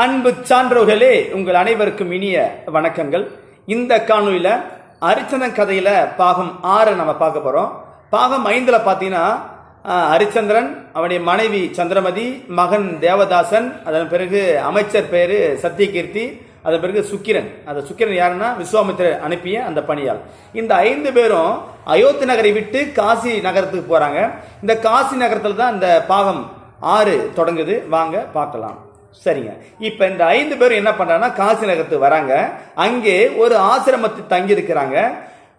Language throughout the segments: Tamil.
அன்பு சான்றோர்களே உங்கள் அனைவருக்கும் இனிய வணக்கங்கள். இந்த காணொலியில் அரிச்சந்திரன் கதையில் பாகம் ஆறை நம்ம பார்க்க போகிறோம் பாகம் ஐந்தில் பார்த்தீங்கன்னா ஹரிச்சந்திரன் அவனுடைய மனைவி சந்திரமதி மகன் தேவதாசன் அதன் பிறகு அமைச்சர் பேர் சத்தியகீர்த்தி அதன் பிறகு சுக்கிரன். அந்த சுக்கிரன் யாருன்னா விஸ்வாமித்திரர் அனுப்பிய அந்த பணியாள். இந்த ஐந்து பேரும் அயோத்தி நகரை விட்டு காசி நகரத்துக்கு போகிறாங்க இந்த காசி நகரத்தில் தான் இந்த பாகம் ஆறு தொடங்குது. வாங்க பார்க்கலாம். சரிங்க. இப்போ இந்த ஐந்து பேரும் என்ன பண்ணுறாங்கன்னா காசி நகரத்துக்கு வராங்க. அங்கே ஒரு ஆசிரமத்தில் தங்கி இருக்கிறாங்க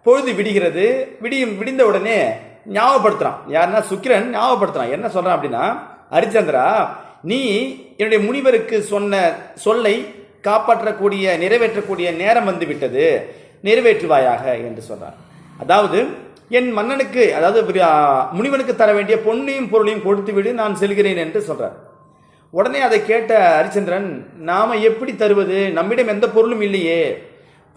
பொழுது விடுகிறது. விடியும் விடிந்த உடனே ஞாபகப்படுத்துகிறான் யாருன்னா சுக்கிரன் ஞாபகப்படுத்துறான். என்ன சொல்கிறான் அப்படின்னா ஹரிச்சந்திரா நீ என்னுடைய முனிவருக்கு சொன்ன சொல்லை காப்பாற்றக்கூடிய நிறைவேற்றக்கூடிய நேரம் வந்து விட்டது. நிறைவேற்றுவாயாக என்று சொல்கிறார் அதாவது என் மன்னனுக்கு அதாவது முனிவனுக்கு தர வேண்டிய பொன்னையும் பொருளையும் கொடுத்து விடு நான் செல்கிறேன் என்று சொல்கிறார் உடனே அதை கேட்ட ஹரிச்சந்திரன் நாம் எப்படி தருவது? நம்மிடம் எந்த பொருளும் இல்லையே.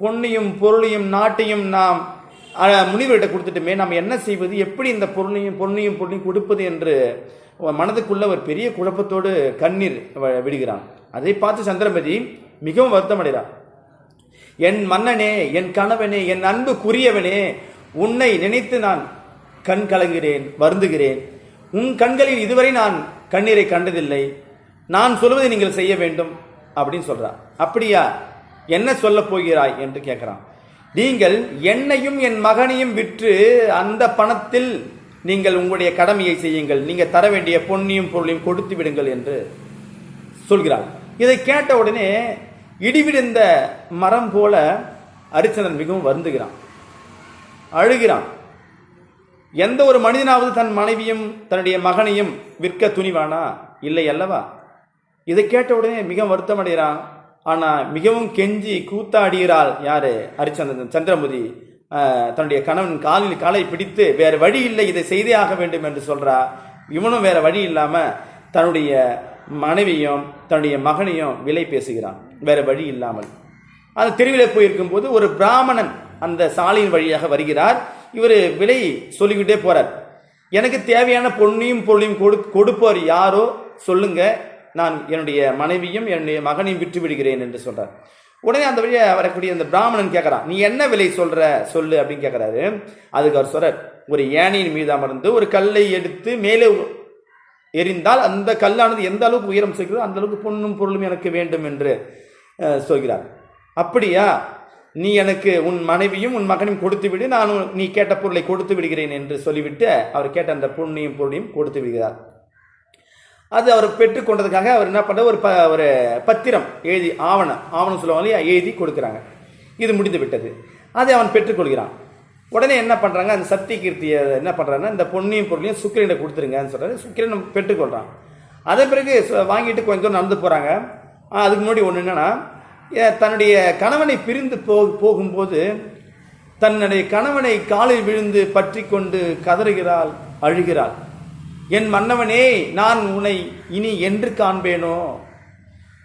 பொன்னையும் பொருளையும் நாட்டையும் நாம் முனிவர்கிட்ட கொடுத்துட்டுமே. நாம் என்ன செய்வது? எப்படி இந்த பொருளையும் பொன்னையும் பொருளையும் கொடுப்பது? என்று மனதுக்குள்ள ஒரு பெரிய குழப்பத்தோடு கண்ணீர் வ- விடுகிறான். அதை பார்த்து சந்திரமதி மிகவும் வருத்தமடைகிறான் என் மன்னனே என் கணவனே என் அன்புக்குரியவனே உன்னை நினைத்து நான் கண் கலங்குகிறேன் வருந்துகிறேன். உன் கண்களில் இதுவரை நான் கண்ணீரை கண்டதில்லை. நான் சொல்வதை நீங்கள் செய்ய வேண்டும் அப்படின்னு சொல்கிறார் அப்படியா? என்ன சொல்ல போகிறாய்? என்று கேட்குறான் நீங்கள் என்னையும் என் மகனையும் விற்று அந்த பணத்தில் நீங்கள் உங்களுடைய கடமையை செய்யுங்கள். நீங்கள் தர வேண்டிய பொன்னியும் பொருளையும் கொடுத்து விடுங்கள் என்று சொல்கிறார் இதை கேட்ட உடனே இடிவிழுந்த மரம் போல அரிச்சனன் மிகவும் வருந்துகிறான். அழுகிறான். எந்த ஒரு மனிதனாவது தன் மனைவியும் தன்னுடைய மகனையும் விற்க துணிவானா? இல்லை அல்லவா? இதை கேட்ட உடனே மிக வருத்தமடைகிறான். ஆனால் மிகவும் கெஞ்சி கூத்தாடுகிறாள் யாரு? ஹரிச்சந்திரன் சந்திரமுதி. தன்னுடைய கணவன் காலில் காலை பிடித்து வேறு வழி இல்லை இதை செய்தே ஆக வேண்டும் என்று சொல்கிறா இவனும் வேறு வழி இல்லாமல் தன்னுடைய மனைவியும் தன்னுடைய மகனையும் விலை பேசுகிறான். வேறு வழி இல்லாமல். அந்த தெருவில் போயிருக்கும் போது ஒரு பிராமணன் அந்த சாலையின் வழியாக வருகிறார். இவர் விலை சொல்லிக்கிட்டே போகிறார் எனக்கு தேவையான பொண்ணையும் பொருளையும் கொடு கொடுப்பவர் யாரோ? சொல்லுங்கள் நான் என்னுடைய மனைவியும் என்னுடைய மகனையும் விற்று விடுகிறேன் என்று சொல்கிறார் உடனே அந்த வழியை வரக்கூடிய அந்த பிராமணன் கேட்கறான் நீ என்ன விலை சொல்கிற சொல்லு அப்படின்னு கேட்குறாரு. அதுக்கு அவர் சொல்கிறார் ஒரு ஏனையின் மீது அமர்ந்து ஒரு கல்லை எடுத்து மேலே எரிந்தால் அந்த கல்லானது எந்த அளவுக்கு உயரம் சேர்க்கிறதோ அந்த அளவுக்கு பொண்ணும் பொருளும் எனக்கு வேண்டும் என்று சொல்கிறார். அப்படியா? நீ எனக்கு உன் மனைவியும் உன் மகனையும் கொடுத்து விடு நான் நீ கேட்ட பொருளை கொடுத்து விடுகிறேன் என்று சொல்லிவிட்டு அவர் கேட்ட அந்த பொண்ணையும் பொருளையும் கொடுத்து விடுகிறார் அது அவர் பெற்றுக்கொண்டதுக்காக அவர் என்ன பண்ணுற ஒரு ப ஒரு பத்திரம் எழுதி ஆவணம் ஆவணம் சொல்லுவாங்க இல்லையா? எழுதி கொடுக்குறாங்க. இது முடிந்து விட்டது. அதை அவன் பெற்றுக்கொள்கிறான். உடனே என்ன பண்ணுறாங்க அந்த சக்தி கீர்த்தியை என்ன பண்ணுறாங்கன்னா இந்த பொன்னியும் பொருளையும் சுக்கிரனை கொடுத்துருங்கன்னு சொல்கிறாரு சுக்கிரன் பெற்றுக்கொள்கிறான் அதன் பிறகு வாங்கிட்டு கொஞ்சம் தூரம் நடந்து போகிறாங்க அதுக்கு முன்னாடி ஒன்று என்னென்னா தன்னுடைய கணவனை பிரிந்து போ போகும்போது தன்னுடைய கணவனை காலில் விழுந்து பற்றி கொண்டு கதறுகிறாள் அழுகிறாள். என் மன்னவனே நான் உன்னை இனி என்று காண்பேனோ?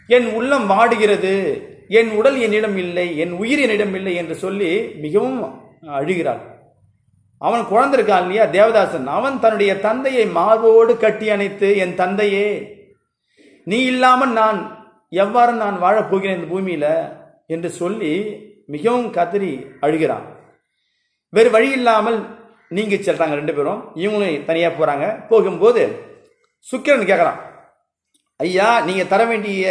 என் உள்ளம் வாடுகிறது என் உடல் என்னிடம் இல்லை என் உயிர் என்னிடம் இல்லை என்று சொல்லி மிகவும் அழுகிறாள். அவன் குழந்திருக்கான் இல்லையா தேவதாசன்? அவன் தன்னுடைய தந்தையை மார்போடு கட்டி அணைத்து என் தந்தையே நீ இல்லாமல் நான் எவ்வாறு நான் வாழப் போகிறேன் இந்த பூமியில்? என்று சொல்லி மிகவும் கதறி அழுகிறான். வேறு வழி இல்லாமல் நீங்க செல்றாங்க ரெண்டு பேரும். இவங்களும் தனியாக போகிறாங்க போகும்போது சுக்கிரன் கேட்குறான் ஐயா நீங்கள் தர வேண்டிய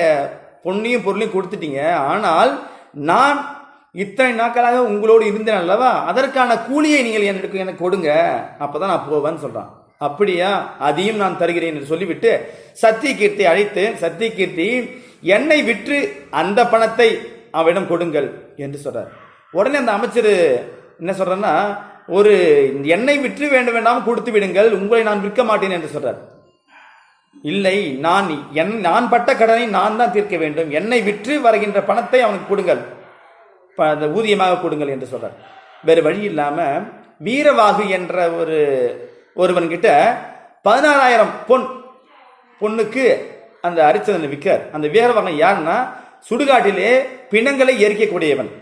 பொண்ணையும் பொருளையும் கொடுத்துட்டீங்க. ஆனால் நான் இத்தனை நாட்களாக உங்களோடு இருந்தேன் அல்லவா? அதற்கான கூலியை நீங்கள் எனக்கு எனக்கு கொடுங்க. அப்போ தான் நான் போவேன்னு சொல்கிறான் அப்படியா? அதையும் நான் தருகிறேன் என்று சொல்லிவிட்டு சத்தியகீர்த்தி அழைத்து சத்தியகீர்த்தி என்னை விற்று அந்த பணத்தை அவனிடம் கொடுங்கள் என்று சொல்கிறார் உடனே அந்த அமைச்சர் என்ன சொல்கிறேன்னா ஒரு என்னை விற்று வேண்டும் வேண்டாம் கொடுத்து விடுங்கள் உங்களை நான் விற்க மாட்டேன் என்று சொல்றார். இல்லை நான் என் நான் பட்ட கடனை நான் தான் தீர்க்க வேண்டும். என்னை விற்று வருகின்ற பணத்தை அவனுக்கு கொடுங்கள். ப- அந்த ஊதியமாக கொடுங்கள் என்று சொல்றார். வேறு வழி இல்லாமல் வீரவாகு என்ற ஒரு ஒருவன்கிட்ட பதினாறாயிரம் பொன் பொண்ணுக்கு அந்த அரிச்சதனை விற்கார் அந்த வீரவாகன் யாருன்னா சுடுகாட்டிலே பிணங்களை எரிக்கக்கூடியவன்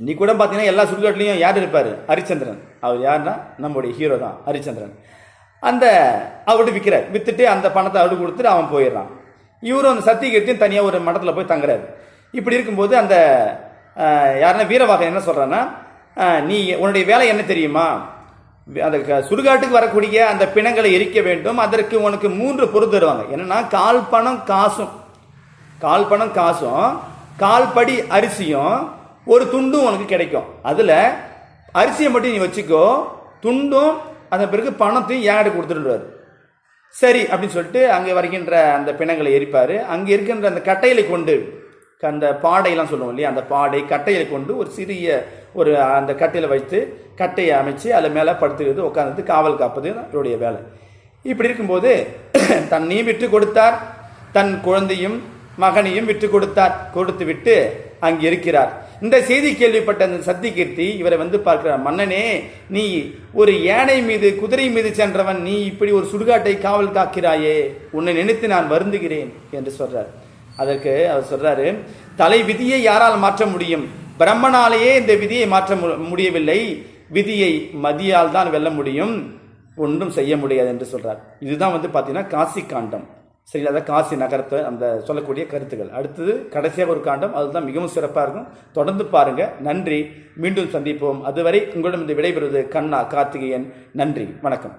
நீ கூட பார்த்தீங்கன்னா எல்லா சுடுகாட்லேயும் யார் இருப்பார்? ஹரிச்சந்திரன். அவர் யாருன்னா நம்முடைய ஹீரோ தான் ஹரிச்சந்திரன். அந்த அவர்கிட்ட விற்கிறார் விற்றுட்டு அந்த பணத்தை அவரு கொடுத்துட்டு அவன் போயிடுறான். இவரும் அந்த சத்தியகீர்த்தியும் தனியாக ஒரு மடத்தில் போய் தங்குறாரு. இப்படி இருக்கும்போது அந்த யாருன்னா வீரவாகன் என்ன சொல்கிறான்னா நீ உன்னுடைய வேலை என்ன தெரியுமா? அந்த சுடுகாட்டுக்கு வரக்கூடிய அந்த பிணங்களை எரிக்க வேண்டும். அதற்கு உனக்கு மூன்று பொருள் தருவாங்க. என்னென்னா கால் பணம் காசும். கால் பணம் காசும். கால்படி அரிசியும் ஒரு துண்டும் உனக்கு கிடைக்கும். அதில் அரிசியை மட்டும் நீ வச்சுக்கோ. துண்டும் அதன் பிறகு பணத்தையும் ஏடு கொடுத்துட்டுருவார் சரி அப்படின்னு சொல்லிட்டு அங்கே வருகின்ற அந்த பிணங்களை எரிப்பார். அங்கே இருக்கின்ற அந்த கட்டையிலை கொண்டு அந்த பாடையெல்லாம் சொல்லுவோம் இல்லையா? அந்த பாடை கட்டையை கொண்டு ஒரு சிறிய ஒரு அந்த கட்டையில் வைத்து கட்டையை அமைச்சு அதில் மேலே படுத்துக்கிறது உட்காந்து காவல் காப்பது இவருடைய வேலை. இப்படி இருக்கும்போது தன்னையும் விட்டு கொடுத்தார். தன் குழந்தையும் மகனையும் விட்டு கொடுத்தார். கொடுத்து விட்டு அங்கே இருக்கிறார். இந்த செய்தி கேள்விப்பட்ட அந்த சத்திகீர்த்தி இவரை வந்து பார்க்கிறார் மன்னனே நீ ஒரு யானை மீது குதிரை மீது சென்றவன் நீ இப்படி ஒரு சுடுகாட்டை காவல் காக்கிறாயே உன்னை நினைத்து நான் வருந்துகிறேன் என்று சொல்றார். அதற்கு அவர் சொல்றாரு தலை விதியை யாரால் மாற்ற முடியும்? பிரம்மனாலேயே இந்த விதியை மாற்ற மு- முடியவில்லை. விதியை மதியால் தான் வெல்ல முடியும். ஒன்றும் செய்ய முடியாது என்று சொல்றார். இதுதான் வந்து பார்த்தீங்கன்னா காசி காண்டம். சரி அதான் காசி நகரத்தை அந்த சொல்லக்கூடிய கருத்துக்கள். அடுத்தது கடைசியாக ஒரு காண்டம் அதுதான் மிகவும் சிறப்பாக இருக்கும். தொடர்ந்து பாருங்கள் நன்றி. மீண்டும் சந்திப்போம். அதுவரை உங்களிடம் இந்த விடைபெறுவது கண்ணா கார்த்திகேயன். நன்றி. வணக்கம்.